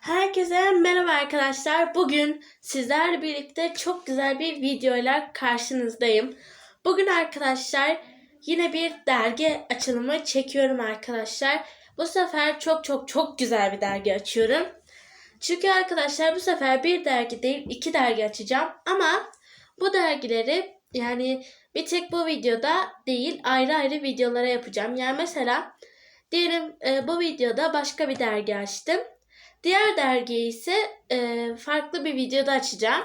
Herkese merhaba arkadaşlar. Bugün sizlerle birlikte çok güzel bir videoyla karşınızdayım. Bugün arkadaşlar yine bir dergi açılımı çekiyorum arkadaşlar. Bu sefer çok çok çok güzel bir dergi açıyorum. Çünkü arkadaşlar bu sefer bir dergi değil iki dergi açacağım. Ama bu dergileri yani bir tek bu videoda değil ayrı ayrı videolara yapacağım. Yani mesela diyelim e, bu videoda başka bir dergi açtım. Diğer dergiyi ise e, farklı bir videoda açacağım.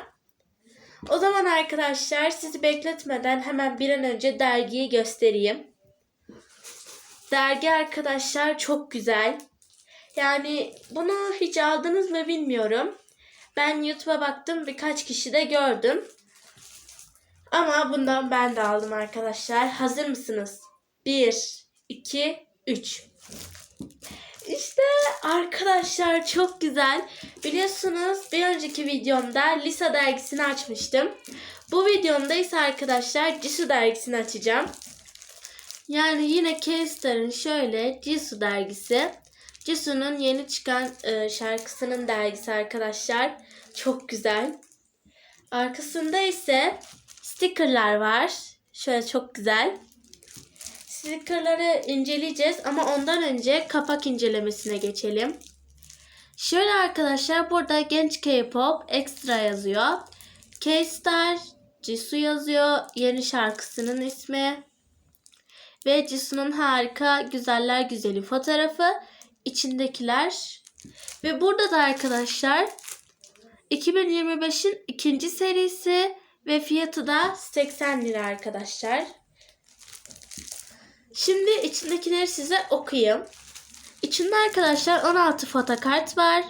O zaman arkadaşlar sizi bekletmeden hemen bir an önce dergiyi göstereyim. Dergi arkadaşlar çok güzel. Yani bunu hiç aldınız mı bilmiyorum. Ben YouTube'a baktım birkaç kişi de gördüm. Ama bundan ben de aldım arkadaşlar. Hazır mısınız? 1, 2, 3. İşte arkadaşlar çok güzel. Biliyorsunuz bir önceki videomda Lisa dergisini açmıştım. Bu videomda ise arkadaşlar Jisoo dergisini açacağım. Yani yine K-Star'ın şöyle Jisoo dergisi. Jisoo'nun yeni çıkan e, şarkısının dergisi arkadaşlar. Çok güzel. Arkasında ise stickerlar var. Şöyle çok güzel. Stickerları inceleyeceğiz ama ondan önce kapak incelemesine geçelim. Şöyle arkadaşlar burada genç K-pop extra yazıyor. K-Star, Jisoo yazıyor. Yeni şarkısının ismi. Ve Jisoo'nun harika güzeller güzeli fotoğrafı. içindekiler. Ve burada da arkadaşlar 2025'in ikinci serisi ve fiyatı da 80 lira arkadaşlar. Şimdi içindekileri size okuyayım. İçinde arkadaşlar 16 fotokart var.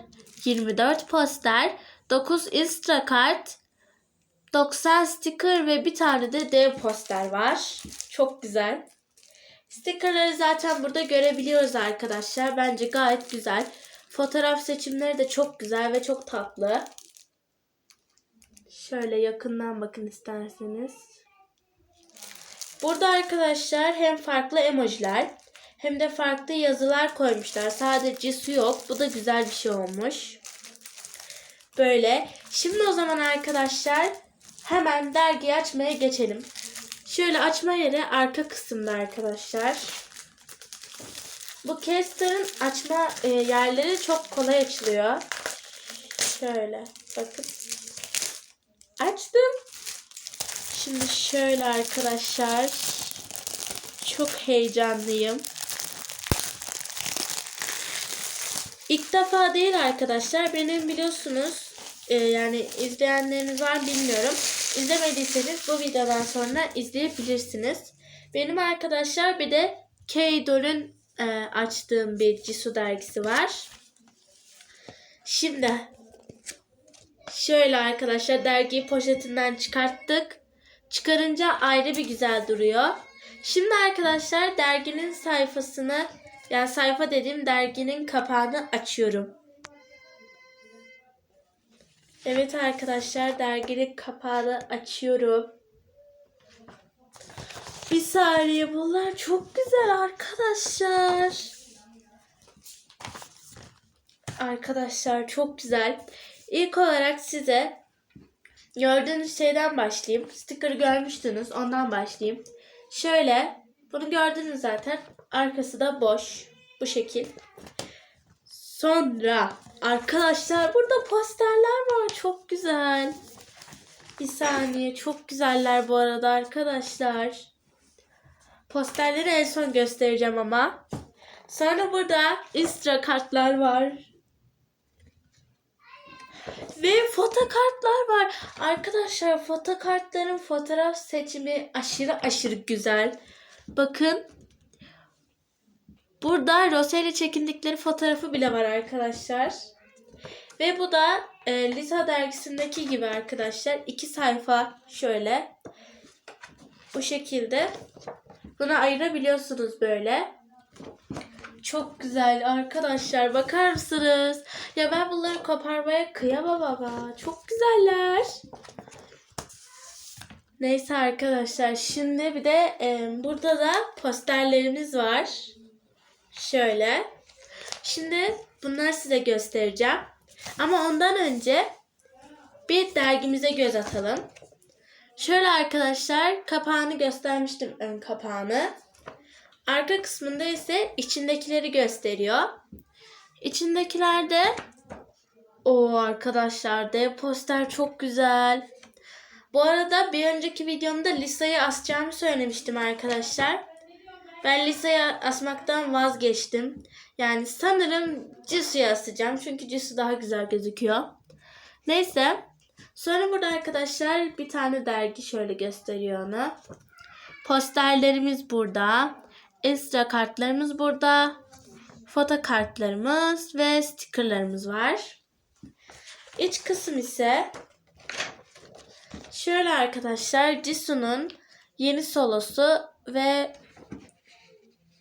24 poster, 9 extra kart, 90 sticker ve bir tane de dev poster var. Çok güzel. Stickerları zaten burada görebiliyoruz arkadaşlar. Bence gayet güzel. Fotoğraf seçimleri de çok güzel ve çok tatlı. Şöyle yakından bakın isterseniz. Burada arkadaşlar hem farklı emojiler hem de farklı yazılar koymuşlar. Sadece Jisoo yok. Bu da güzel bir şey olmuş. Böyle. Şimdi o zaman arkadaşlar hemen dergiyi açmaya geçelim. Şöyle açma yeri arka kısımda arkadaşlar. Bu Kester'ın açma e, yerleri çok kolay açılıyor. Şöyle bakın. Açtım. Şimdi şöyle arkadaşlar. Çok heyecanlıyım. İlk defa değil arkadaşlar. Benim biliyorsunuz e, yani izleyenleriniz var bilmiyorum. İzlemediyseniz bu videodan sonra izleyebilirsiniz. Benim arkadaşlar bir de K-Doll'un e, açtığım bir Jisoo dergisi var. Şimdi şöyle arkadaşlar dergiyi poşetinden çıkarttık. Çıkarınca ayrı bir güzel duruyor. Şimdi arkadaşlar derginin sayfasını yani sayfa dediğim derginin kapağını açıyorum. Evet arkadaşlar derginin kapağını açıyorum. Bir saniye bunlar çok güzel arkadaşlar. Arkadaşlar çok güzel. İlk olarak size gördüğünüz şeyden başlayayım. Sticker görmüştünüz ondan başlayayım. Şöyle bunu gördünüz zaten. Arkası da boş. Bu şekil. Sonra arkadaşlar burada posterler var. Çok güzel. Bir saniye. Çok güzeller bu arada arkadaşlar. Posterleri en son göstereceğim ama. Sonra burada extra kartlar var. Ve fotokartlar var. Arkadaşlar fotokartların fotoğraf seçimi aşırı aşırı güzel. Bakın. Burada Rose ile çekindikleri fotoğrafı bile var arkadaşlar. Ve bu da e, Lisa dergisindeki gibi arkadaşlar. iki sayfa şöyle. Bu şekilde. Bunu ayırabiliyorsunuz böyle. Çok güzel arkadaşlar. Bakar mısınız? Ya ben bunları koparmaya kıyamam ama. Çok güzeller. Neyse arkadaşlar. Şimdi bir de e, burada da posterlerimiz var. Şöyle. Şimdi bunları size göstereceğim. Ama ondan önce bir dergimize göz atalım. Şöyle arkadaşlar kapağını göstermiştim ön kapağını. Arka kısmında ise içindekileri gösteriyor. İçindekilerde o arkadaşlar dev poster çok güzel. Bu arada bir önceki videomda Lisa'yı asacağımı söylemiştim arkadaşlar. Ben Lisa'yı asmaktan vazgeçtim. Yani sanırım Jisoo'yu asacağım. Çünkü Jisoo daha güzel gözüküyor. Neyse. Sonra burada arkadaşlar bir tane dergi şöyle gösteriyor onu. Posterlerimiz burada. Ekstra kartlarımız burada. Foto kartlarımız ve stickerlarımız var. İç kısım ise şöyle arkadaşlar Jisoo'nun yeni solosu ve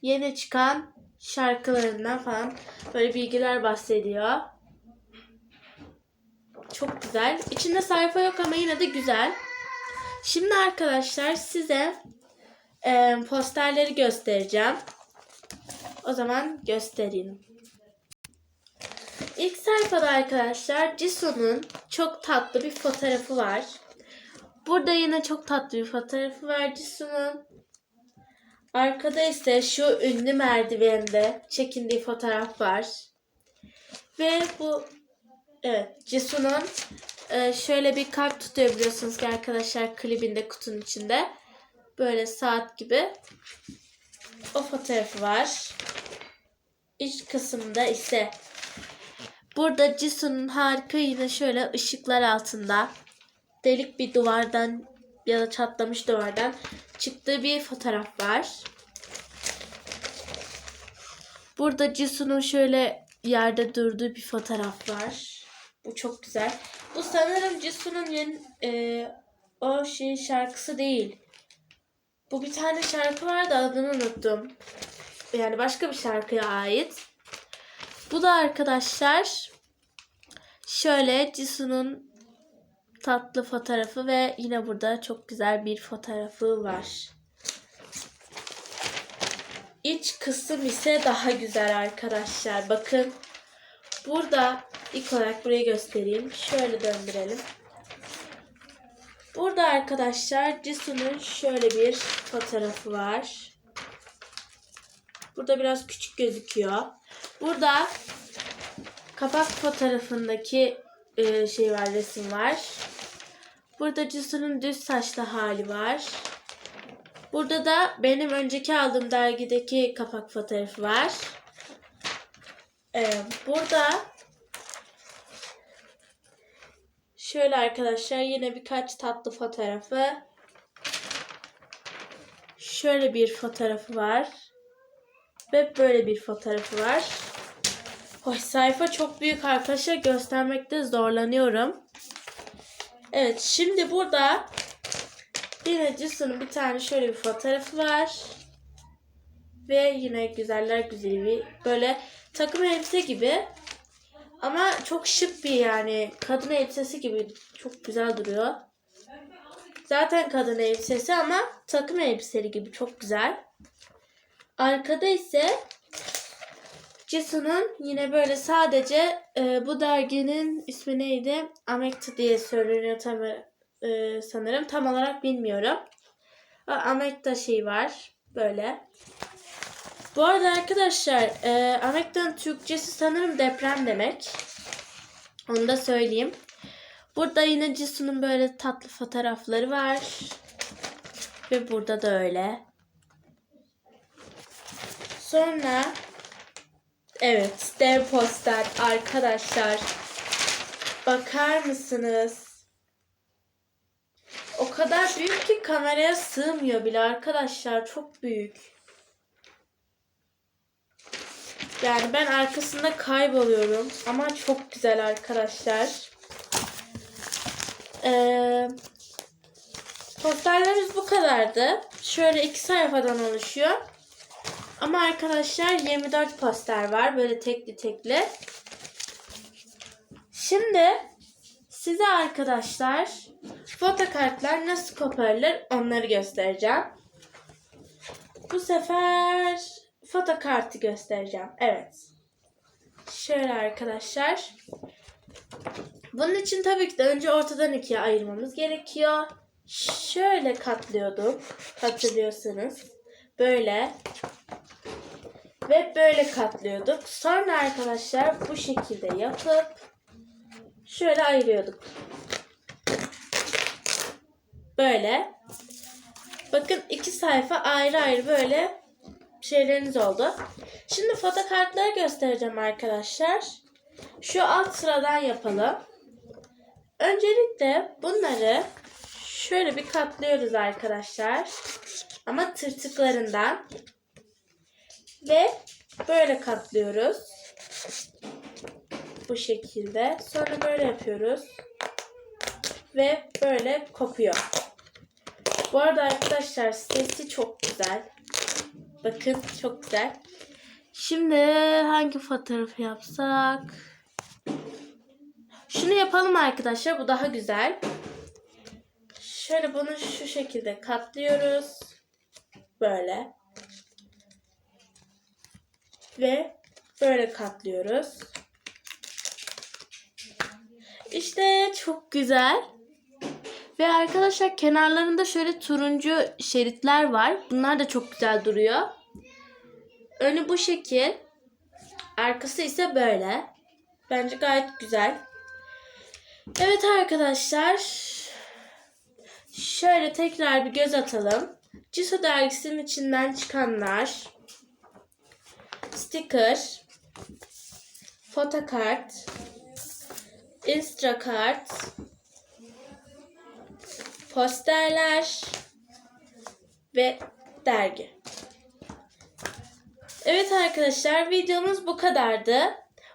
yeni çıkan şarkılarından falan böyle bilgiler bahsediyor. Çok güzel. İçinde sayfa yok ama yine de güzel. Şimdi arkadaşlar size e, posterleri göstereceğim. O zaman göstereyim. İlk sayfada arkadaşlar Jisoo'nun çok tatlı bir fotoğrafı var. Burada yine çok tatlı bir fotoğrafı var Jisoo'nun. Arkada ise şu ünlü merdivende çekindiği fotoğraf var. Ve bu evet Jisoo'nun e, şöyle bir kalp tutuyor biliyorsunuz ki arkadaşlar klibinde kutunun içinde. Böyle saat gibi. O fotoğrafı var. İç kısımda ise burada Jisoo'nun harika yine şöyle ışıklar altında delik bir duvardan ya da çatlamış duvardan çıktığı bir fotoğraf var. Burada Jisoo'nun şöyle yerde durduğu bir fotoğraf var. Bu çok güzel. Bu sanırım Jisoo'nun e, o şey şarkısı değil. Bu bir tane şarkı vardı adını unuttum. Yani başka bir şarkıya ait. Bu da arkadaşlar şöyle Jisoo'nun tatlı fotoğrafı ve yine burada çok güzel bir fotoğrafı var. İç kısım ise daha güzel arkadaşlar. Bakın burada ilk olarak burayı göstereyim. Şöyle döndürelim. Burada arkadaşlar Jisoo'nun şöyle bir fotoğrafı var. Burada biraz küçük gözüküyor. Burada kapak fotoğrafındaki e, şey var, resim var. Burada Jisoo'nun düz saçlı hali var. Burada da benim önceki aldığım dergideki kapak fotoğrafı var. Ee, burada şöyle arkadaşlar yine birkaç tatlı fotoğrafı. Şöyle bir fotoğrafı var. Ve böyle bir fotoğrafı var. Oy, sayfa çok büyük arkadaşlar göstermekte zorlanıyorum. Evet şimdi burada yine Jisoo'nun bir tane şöyle bir fotoğrafı var. Ve yine güzeller güzeli bir böyle takım elbise gibi. Ama çok şık bir yani kadın elbisesi gibi çok güzel duruyor. Zaten kadın elbisesi ama takım elbiseli gibi çok güzel. Arkada ise Jisoo'nun yine böyle sadece e, bu derginin ismi neydi? Amekta diye söyleniyor tam, e, sanırım. Tam olarak bilmiyorum. Amekta şey var. Böyle. Bu arada arkadaşlar e, Amekta'nın Türkçesi sanırım deprem demek. Onu da söyleyeyim. Burada yine Jisoo'nun böyle tatlı fotoğrafları var. Ve burada da öyle. Sonra Evet, dev poster arkadaşlar. Bakar mısınız? O kadar büyük ki kameraya sığmıyor bile arkadaşlar. Çok büyük. Yani ben arkasında kayboluyorum. Ama çok güzel arkadaşlar. Ee, posterlerimiz bu kadardı. Şöyle iki sayfadan oluşuyor. Ama arkadaşlar 24 poster var. Böyle tekli tekli. Şimdi size arkadaşlar fotokartlar nasıl koparılır onları göstereceğim. Bu sefer fotokartı göstereceğim. Evet. Şöyle arkadaşlar. Bunun için tabii ki de önce ortadan ikiye ayırmamız gerekiyor. Şöyle katlıyorduk. Hatırlıyorsanız. Böyle. Ve böyle katlıyorduk. Sonra arkadaşlar bu şekilde yapıp şöyle ayırıyorduk. Böyle. Bakın iki sayfa ayrı ayrı böyle şeyleriniz oldu. Şimdi fotokartları göstereceğim arkadaşlar. Şu alt sıradan yapalım. Öncelikle bunları şöyle bir katlıyoruz arkadaşlar. Ama tırtıklarından. Ve böyle katlıyoruz. Bu şekilde. Sonra böyle yapıyoruz. Ve böyle kopuyor. Bu arada arkadaşlar sesi çok güzel. Bakın çok güzel. Şimdi hangi fotoğrafı yapsak? Şunu yapalım arkadaşlar. Bu daha güzel. Şöyle bunu şu şekilde katlıyoruz. Böyle. Ve böyle katlıyoruz. İşte çok güzel. Ve arkadaşlar kenarlarında şöyle turuncu şeritler var. Bunlar da çok güzel duruyor. Önü bu şekil. Arkası ise böyle. Bence gayet güzel. Evet arkadaşlar. Şöyle tekrar bir göz atalım. Ciso dergisinin içinden çıkanlar. Sticker. Fotokart. Instakart. Posterler. Ve dergi. Evet arkadaşlar videomuz bu kadardı.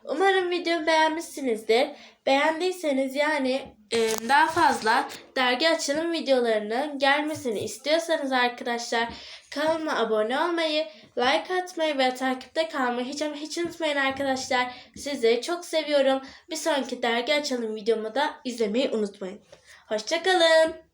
Umarım videomu beğenmişsinizdir. Beğendiyseniz yani e, daha fazla dergi açılım videolarının gelmesini istiyorsanız arkadaşlar kanalıma abone olmayı, like atmayı ve takipte kalmayı hiç ama hiç unutmayın arkadaşlar. Sizleri çok seviyorum. Bir sonraki dergi açalım videomu da izlemeyi unutmayın. Hoşçakalın.